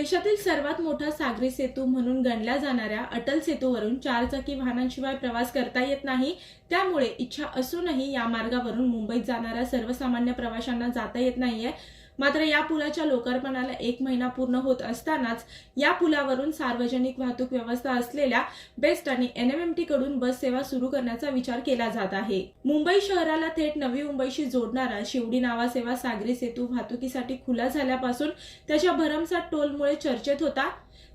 देशातील सर्वात मोठा सागरी सेतू म्हणून गणल्या जाणाऱ्या अटल सेतूवरून चारचाकी वाहनांशिवाय प्रवास करता येत नाही. त्यामुळे इच्छा असूनही या मार्गावरून मुंबईत जाणाऱ्या सर्वसामान्य प्रवाशांना जाता येत नाहीये. मात्र या पुलाच्या लोकार्पणाला एक महिना पूर्ण होत असतानाच या पुलावरून सार्वजनिक वाहतूक व्यवस्था असलेल्या बेस्ट आणि एनएमएमटी कडून बस सेवा सुरू करण्याचा विचार केला जात आहे. मुंबई शहराला थेट नवी मुंबईशी जोडणारा शिवडी नावा सेवा सागरी सेतू वाहतुकीसाठी खुला झाल्यापासून त्याच्या भरमसाठ टोलमुळे चर्चेत होता.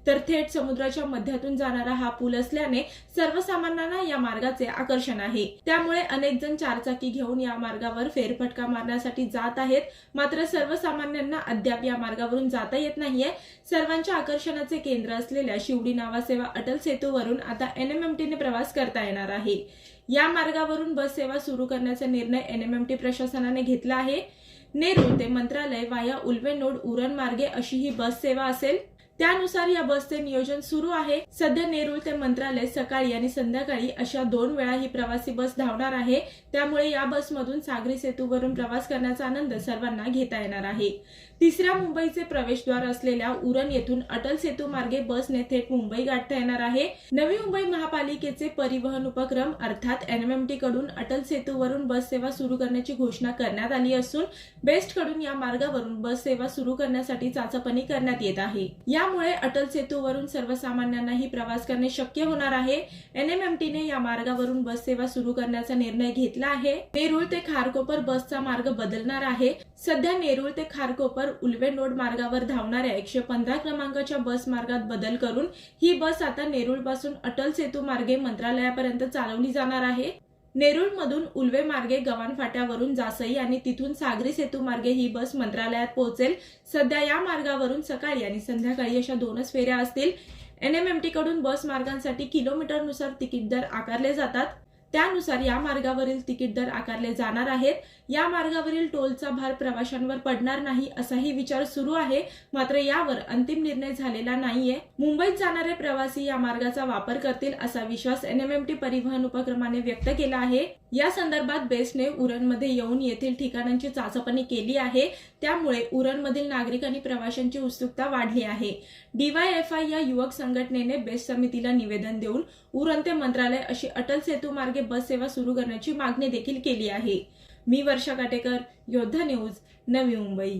तर थेट समुद्राच्या मध्यातून जाणारा हा पूल असल्याने सर्वसामान्यांना या मार्गाचे आकर्षण आहे. त्यामुळे अनेक जण चारचाकी घेऊन या मार्गावर फेरफटका मारण्यासाठी जात आहेत. मात्र सर्वसामान्यांना अद्याप या मार्गावरून जाता येत नाहीये. सर्वांच्या आकर्षणाचे केंद्र असलेल्या शिवडी नावासेवा अटल सेतूवरून आता एनएमएमटीने प्रवास करता येणार आहे. या मार्गावरून बस सेवा सुरू करण्याचा निर्णय एनएमएमटी प्रशासनाने घेतला आहे. नेरूळ ते मंत्रालय वाया उल्वे नोड उरण मार्गे अशी ही बस सेवा असेल. त्यानुसार या बसचे नियोजन सुरू आहे. सध्या नेरूळ ते मंत्रालय सकाळी आणि संध्याकाळी अशा दोन वेळा ही प्रवासी बस धावणार आहे. त्यामुळे या बसमधून सागरी सेतूवरून प्रवास करण्याचा आनंद सर्वांना घेता येणार आहे. तिसऱ्या मुंबईचे प्रवेशद्वार असलेल्या उरण येथून अटल सेतू मार्गे बसने थेट मुंबई गाठता येणार आहे. नवी मुंबई महापालिकेचे परिवहन उपक्रम अर्थात एनएमएमटी कडून अटल सेतूवरून बस सेवा सुरू करण्याची घोषणा करण्यात आली असून बेस्टकडून या मार्गावरून बस सेवा सुरू करण्यासाठी चाचपणी करण्यात येत आहे. यामुळे अटल सेतूवरून सर्वसामान्यांनाही प्रवास करणे शक्य होणार आहे. एनएमएमटीने या मार्गावरून बस सेवा सुरू करण्याचा निर्णय घेतला आहे. नेरूळ ते खारकोपर बसचा मार्ग बदलणार आहे. सध्या नेरूळ ते खारकोपर उलवे रोड मार्गावर धावणाऱ्या एकशे पंधरा क्रमांकाच्या बस मार्गात बदल करून ही बस आता नेरूळपासून अटल सेतू मार्गे मंत्रालयापर्यंत चालवली जाणार आहे. नेरूळ मधून उल्वे मार्गे गव्हाण फाट्यावरून जासई आणि तिथून सागरी सेतू मार्गे ही बस मंत्रालयात पोहोचेल. सध्या या मार्गावरून सकाळी आणि संध्याकाळी अशा दोनच फेऱ्या असतील. एनएमएमटी कडून बस मार्गांसाठी किलोमीटरनुसार तिकीट दर आकारले जातात. त्यानुसार या मार्गावरील तिकीट दर आकारले जाणार आहेत. या मार्गावरील टोलचा भार प्रवाशांवर पडणार नाही असाही विचार सुरू आहे. मात्र यावर अंतिम निर्णय झालेला नाहीये. मुंबईत जाणारे प्रवासी या मार्गाचा वापर करतील असा विश्वास एनएमएमटी परिवहन उपक्रमाने व्यक्त केला आहे. या संदर्भात बेस्टने उरणमध्ये येऊन येथील ठिकाणांची चाचपणी केली आहे. त्यामुळे उरणमधील नागरिक आणि प्रवाशांची उत्सुकता वाढली आहे. डीवायएफआय या युवक संघटनेने बेस्ट समितीला निवेदन देऊन उरण ते मंत्रालय अशी अटल सेतू मार्ग मार्गे बस सेवा सुरू करण्याची मागणी देखील केली आहे. मी वर्षा काटेकर योद्धा न्यूज नवी मुंबई.